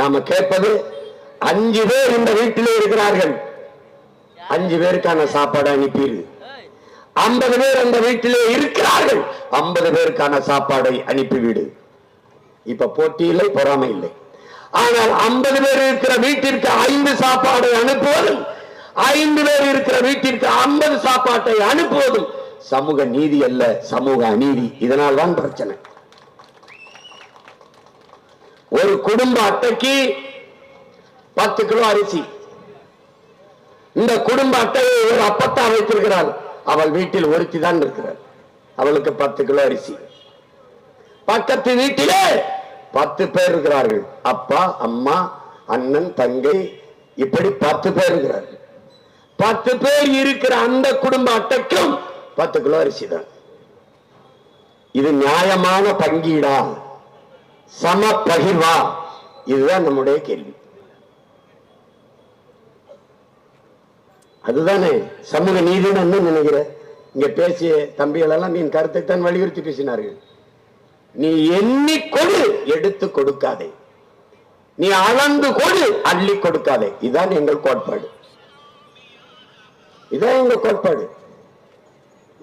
நாம கேட்பது அஞ்சு பேர் இந்த வீட்டிலே இருக்கிறார்கள். அஞ்சு பேருக்கான சாப்பாடு அனுப்பிடு. ஐம்பது பேர் அந்த வீட்டிலே இருக்கிறார்கள். ஐம்பது பேருக்கான சாப்பாடை அனுப்பிவிடு. இப்ப போட்டி இல்லை பொறாமை இல்லை. ஆனால் ஐம்பது பேர் இருக்கிற வீட்டிற்கு ஐந்து சாப்பாடை அனுப்புவதும் ஐந்து பேர் இருக்கிற வீட்டிற்கு ஐம்பது சாப்பாட்டை அனுப்புவதும் சமூக நீதி அல்ல சமூக அநீதி. இதனால் தான் பிரச்சனை. ஒரு குடும்ப அட்டைக்கு பத்து கிலோ அரிசி. இந்த குடும்ப அட்டையை ஒரு அப்பத்தா வைத்திருக்கிறாள் அவள் வீட்டில் ஒருத்தி தான் இருக்கிறாள் அவளுக்கு பத்து கிலோ அரிசி. பக்கத்து வீட்டிலே பத்து பேர் இருக்கிறார்கள். அப்பா அம்மா அண்ணன் தங்கை இப்படி பத்து பேர் இருக்கிறார்கள். பத்து பேர் இருக்கிற அந்த குடும்ப அட்டைக்கும் பத்து கிலோ அரிசி தான். இது நியாயமான பங்கீடா. சம பகிர்வா இதுதான் நம்முடைய கேள்வி. அதுதானே சமூக நீதினு என்ன நினைக்கிற? இங்க பேசிய தம்பிகள் எல்லாம் நீ கருத்தை தான் வலியுறுத்தி பேசினார்கள். நீ எண்ணி கொடு எடுத்து கொடுக்காதே. நீ அளந்து கொடு அள்ளி கொடுக்காதே. இதுதான் எங்கள் கோட்பாடு. இதான் எங்க கோட்பாடு.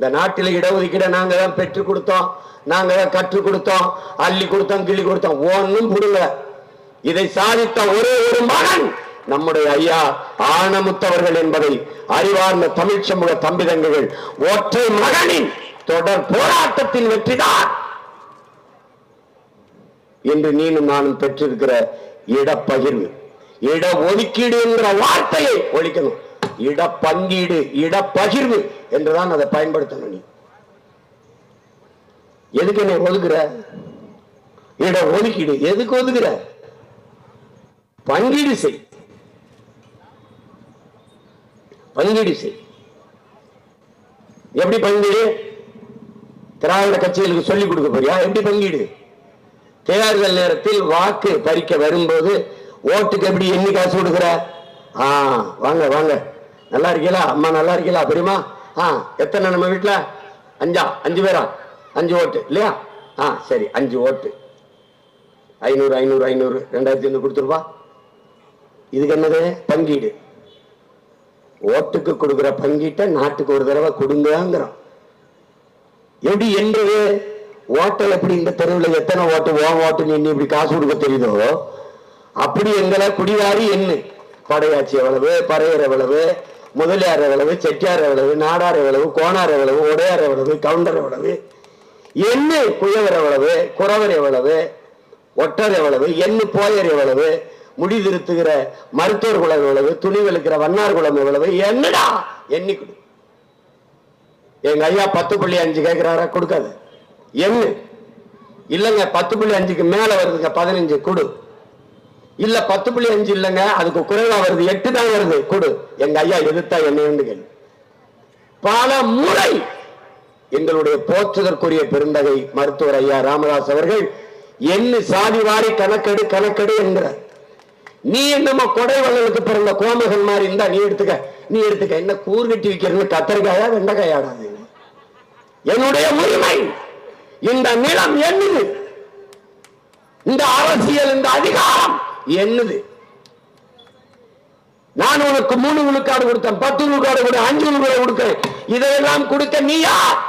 இந்த நாட்டில் இடஒதுக்கீட நாங்கள் தான் பெற்றுக் கொடுத்தோம். நாங்கள் தான் கற்றுக் கொடுத்தோம். அள்ளி கொடுத்தோம் கிள்ளி கொடுத்தோம். ஒன்றும் புடுங்க இதை சாதித்த ஒரே ஒரு மகன் நம்முடைய ஐயா ஆனமுத்தவர்கள் என்பதை அறிவார்ந்த தமிழ் சமூக தம்பிதங்கள் ஒற்றை மகனின் தொடர் போராட்டத்தின் வெற்றிதான் என்று நீனும் நானும் பெற்றிருக்கிற இடப்பகிர்வு இட ஒதுக்கீடு என்ற வார்த்தையை ஒழிக்கணும். இட பங்கீடு இடப்பகிர்வு என்றுதான் அதை பயன்படுத்தணும் நீ. எதுக்கு நீ ஒதுக்குற? இட ஒதுக்கீடு எதுக்கு ஒதுக்குற? பங்கீடு செய். பங்கீடு செய். எப்படி பங்கீடு? திராவிட கட்சிகளுக்கு சொல்லிக் கொடுக்க போறியா? எப்படி பங்கீடு? தேர்தல் நேரத்தில் வாக்கு பறிக்க வரும்போது ஓட்டுக்கு எப்படி எண்ணி காசு கொடுக்குற? ஆ வாங்க வாங்க. நல்லா இருக்கீங்களா அம்மா நல்லா இருக்கீங்களா பெரியமா ஆ எத்தனை நம்ம வீட்டில் அஞ்சா அஞ்சு பேரா? அஞ்சு ஓட்டு இல்லையா? ஆ சரி அஞ்சு ஓட்டு. ஐநூறு ஐநூறு ஐநூறு ரெண்டாயிரத்தி ஐநூறு கொடுத்துருப்பா. இதுக்கு என்னது? பங்கீடு. ஓட்டுக்கு கொடுக்குற பங்கீட்டை நாட்டுக்கு ஒரு தடவை கொடுங்கிறோம் எப்படி என்றது? ஓட்டல் எப்படி இந்த தெருவில் எத்தனை ஓட்டு ஓ ஓட்டு நின்று இப்படி காசு கொடுக்க தெரியுதோ அப்படி எங்களை குடிவாரி எண்ணு. படையாச்சி எவ்வளவு? பறையர் எவ்வளவு? முதலியார் எவ்வளவு செட்டியார் எவ்வளவு நாடார் எவ்வளவு கோணார் எவ்வளவு உடையார் எவ்வளவு கவுண்டர் எவ்வளவு எண்ணு குயவர் எவ்வளவு குறவர் எவ்வளவு ஒட்டர் எவ்வளவு எண்ணு போயர் எவ்வளவு முடி திருத்துகிற மருத்துவர் குலம் எவ்வளவு துணி வெளுக்கிற வண்ணார் குலம் எவ்வளவு என்னடா? எண்ணி கொடு. எங்க ஐயா பத்து புள்ளி அஞ்சு கேட்கிறாரா கொடுக்காது. என்ன இல்லைங்க பத்து புள்ளி அஞ்சுக்கு மேல வருதுங்க பதினஞ்சு கொடு. இல்ல பத்து புள்ளி அஞ்சு இல்லைங்க அதுக்கு குறைவா வருது. எட்டு தான் வருது. கொடு. எங்க ஐயா எதிர்த்தா என்ன கேள்வி பல முறை எங்களுடைய போற்றுதற்குரிய பெருந்தகை மருத்துவர் ஐயா ராமதாஸ் அவர்கள் என்ன சாதி வாரி கணக்கெடு கணக்கெடு என்கிறார். நீ என்னமோ கொடை பிறந்த கோமகன் மாதிரி இருந்தா நீ எடுத்துக்க. நீ எடுத்துக்க. என்ன கூர்கட்டி வைக்கிறது கத்தரிக்காயா வெண்டைக்காயாடாது என்னுடைய உரிமை இந்த நிலம் என்னது? இந்த அரசியல் இந்த அதிகாரம் என்னது? நான் உனக்கு மூணு விழுக்காடு கொடுத்தேன் பத்து விழுக்காடு கொடு அஞ்சு விழுக்காடு கொடுத்தேன் இதையெல்லாம் கொடுக்க நீ யார்?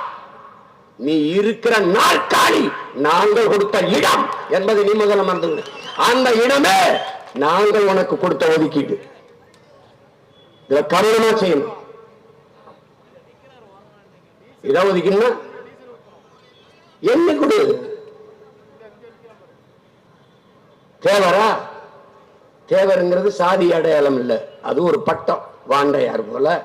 நீ இருக்கிற நாற்காலி. நாங்கள் கொடுத்த இடம் என்பதை நீ முதல்ல மறந்து அந்த இடமே நாங்கள் உனக்கு கொடுத்த ஒதுக்கீடு. இத கவனமா செய்யணும். இதை ஒதுக்கணும்னா என்ன கொடு? தேவரா தேவருங்கிறது சாதி அடையாளம் இல்லை. அது ஒரு பட்டம் வாண்டையார் போல.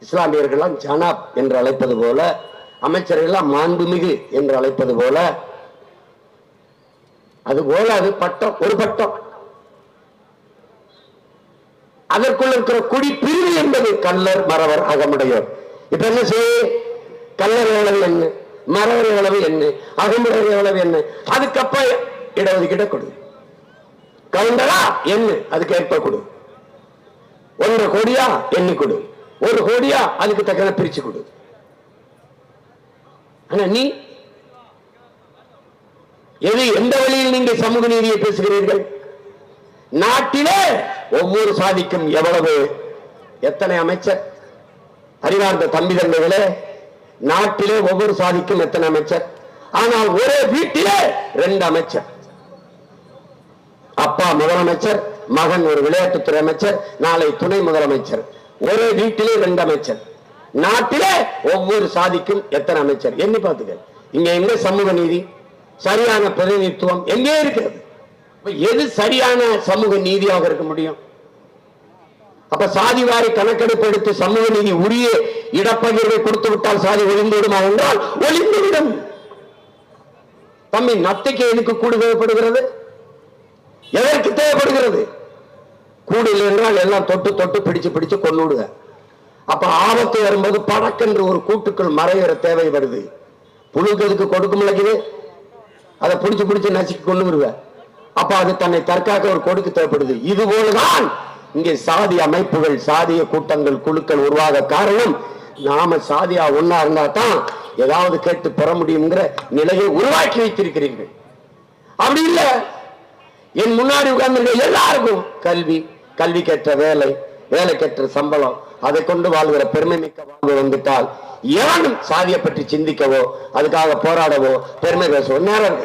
இஸ்லாமியர்கள்லாம் ஜனாப் என்று அழைப்பது போல. அமைச்சர்கள்லாம் மாண்புமிகு என்று அழைப்பது போல. அது போல அது பட்டம் ஒரு பட்டம். அதற்குள்ள இருக்கிற குடி பிரிவு என்பது கல்லர் மறவர் அகமுடையோர். இப்ப என்ன செய்ய? கல்லர் எவ்வளவு என்ன? மறவர் எவ்வளவு என்ன? அகமுடையர் எவ்வளவு என்ன? அதுக்கப்புறம் இடஒதுக்கீட கொடு கவுண்டரா? என்ன அதுக்கு ஏற்ப கொடு. ஒன்றரை கோடியா? எண்ணி கொடு. ஒரு கோடியா? அதுக்கு தக்கன பிரிச்சு கொடு. ஆனா நீ? எது எந்த வழியில் நீங்க சமூக நீதியை பேசுகிறீர்கள்? நாட்டிலே ஒவ்வொரு சாதிக்கும் எவ்வளவு? எத்தனை அமைச்சர்? அறிவார்ந்த தம்பி தந்தைகளே நாட்டிலே ஒவ்வொரு சாதிக்கும் எத்தனை அமைச்சர்? ஆனால் ஒரே வீட்டிலே ரெண்டு அமைச்சர். அப்பா முதலமைச்சர் மகன் ஒரு விளையாட்டுத்துறை அமைச்சர் நாளை துணை முதலமைச்சர். ஒரே வீட்டிலே ரெண்டு அமைச்சர். நாட்டிலே ஒவ்வொரு சாதிக்கும் எத்தனை அமைச்சர்? எண்ணி பார்த்துக்க இங்க எங்க சமூக நீதி? சரியான பிரதிநிதித்துவம் எங்கே இருக்கிறது? எது சரியான சமூக நீதியாக இருக்க முடியும்? அப்ப சாதி வாரி கணக்கெடுப்பு எடுத்து சமூக நீதி உரிய இடப்பகிர்வை கொடுத்து விட்டால் சாதி ஒளிந்துவிடுமா என்றால் ஒளிந்துவிடும். தம்பி நத்தைக்கு எதுக்கு கூடு தேவைப்படுகிறது? எதற்கு தேவைப்படுகிறது? கூடு இல்லை என்றால் எல்லாம் தொட்டு தொட்டு பிடிச்சு பிடிச்சு கொண்டுடுக அப்ப ஆபத்து வரும்போது படக்கென்று ஒரு கூட்டுக்குள் மறைகிற தேவை வருது. புழுக்கு எதுக்கு கொடுக்க முளைக்குது அதை பிடிச்சு பிடிச்சு நசுக்கி கொண்டு வருவ. அப்ப அது தன்னை தற்காக்க ஒரு கொடுக்கு தேவைப்படுது. இது போலதான் இங்கே சாதி அமைப்புகள் சாதிய கூட்டங்கள் குழுக்கள் உருவாக காரணம் நாம சாதியா ஒன்னா இருந்தா தான் ஏதாவது கேட்டு பெற முடியுங்கிற நிலையை உருவாக்கி வைத்திருக்கிறீர்கள். அப்படி இல்லை. என் முன்னாடி உட்கார்ந்து எல்லாருக்கும் கல்வி கல்வி கற்ற வேலை வேலை கற்ற சம்பளம் அதை கொண்டு வாழ்கிற பெருமை மிக்க வாழ்வு வந்துட்டால் எவனும் சாதியை பற்றி சிந்திக்கவோ அதுக்காக போராடவோ பெருமை பேசவோ நேரம்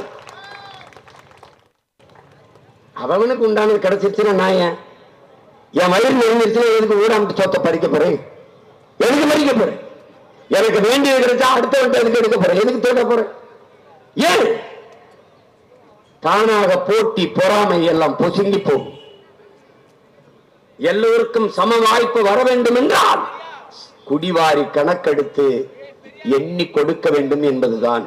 அவனுக்கு உண்டானது கிடைச்சிருச்சுன்னா நான் ஏன் என் வயிறு நிறைஞ்சிருச்சுன்னா எனக்கு ஊராமட்டு சொத்தை பறிக்க போறேன்? எனக்கு பறிக்க போறேன்? எனக்கு வேண்டியது கிடைச்சா அடுத்தவன்ட்டு எனக்கு எடுக்க போறேன்? எனக்கு தேட போறேன்? ஏன்? தானாக போட்டி பொறாமை எல்லாம் பொசுங்கி போகும். எல்லோருக்கும் சம வாய்ப்பு வர வேண்டும் என்றால் குடிவாரி கணக்கெடுத்து எண்ணி கொடுக்க வேண்டும் என்பதுதான்.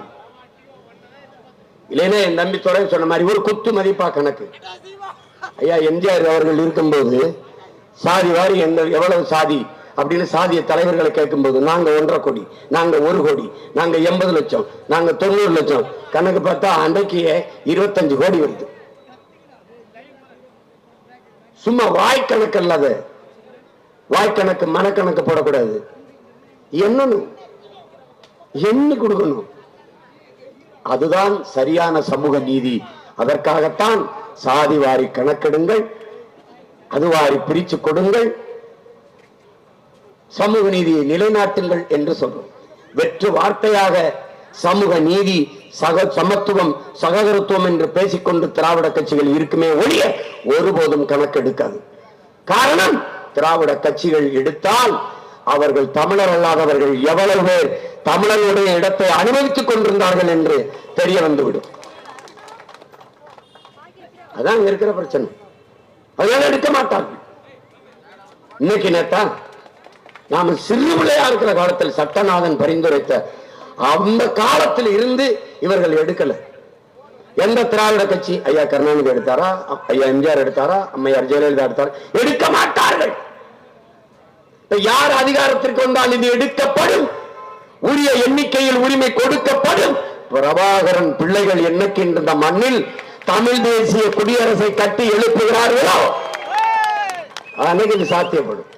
இல்லைன்னா என் தம்பி துறை சொன்ன மாதிரி ஒரு குத்து மதிப்பா கணக்கு. ஐயா எம்ஜிஆர் அவர்கள் இருக்கும்போது சாதி வாரி எந்த எவ்வளவு சாதி? அப்படின்னு சாதிய தலைவர்களை கேட்கும்போது நாங்க ஒன்றரை கோடி நாங்க ஒரு கோடி நாங்க எண்பது லட்சம் நாங்க தொண்ணூறு லட்சம். கணக்கு பார்த்தா அன்றைக்கு இருபத்தஞ்சு கோடி வருது. சும்மா வாய்க்கணக்கு இல்லாத வாய்க்கணக்கு மனக்கணக்கு போடக்கூடாது. என்னன்னு எண்ணி கொடுக்கணும். அதுதான் சரியான சமூக நீதி. அதற்காகத்தான் சாதி வாரி கணக்கெடுங்கள் அது வாரி பிரிச்சு கொடுங்கள் சமூக நீதியை நிலைநாட்டுங்கள் என்று சொல்றோம். வெற்று வார்த்தையாக சமூக நீதி சக சமத்துவம் சகோதரத்துவம் என்று பேசிக்கொண்டு திராவிட கட்சிகள் இருக்குமே ஒழிய ஒருபோதும் கணக்கெடுக்காது. காரணம் திராவிட கட்சிகள் எடுத்தால் அவர்கள் தமிழர் அல்லாதவர்கள் எவ்வளவு பேர் தமிழர்களுடைய இடத்தை அனுபவித்துக் கொண்டிருந்தார்கள் என்று தெரிய வந்துவிடும். அதான் இங்க இருக்கிற பிரச்சனை. அதனால எடுக்க மாட்டார்கள். இன்னைக்கு நேத்தா நாம சிறு பிள்ளையா இருக்கிற காலத்தில் சட்டநாதன் பரிந்துரைத்த அந்த காலத்தில் இருந்து இவர்கள் எடுக்கல. எந்த திராவிட கட்சி? ஐயா கருணாநிதி எடுத்தாரா? ஐயா எம்ஜிஆர் எடுத்தாரா? அம்மையார் ஜெயலலிதா எடுத்தாரா? எடுக்க மாட்டார்கள். யார் அதிகாரத்திற்கு வந்தால் இது எடுக்கப்படும்? உரிய எண்ணிக்கையில் உரிமை கொடுக்கப்படும். பிரபாகரன் பிள்ளைகள் என்னக்கின்ற இந்த மண்ணில் தமிழ் தேசிய குடியரசை கட்டி எழுப்புகிறார்களோ? அன்னைக்கு இது சாத்தியப்படும்.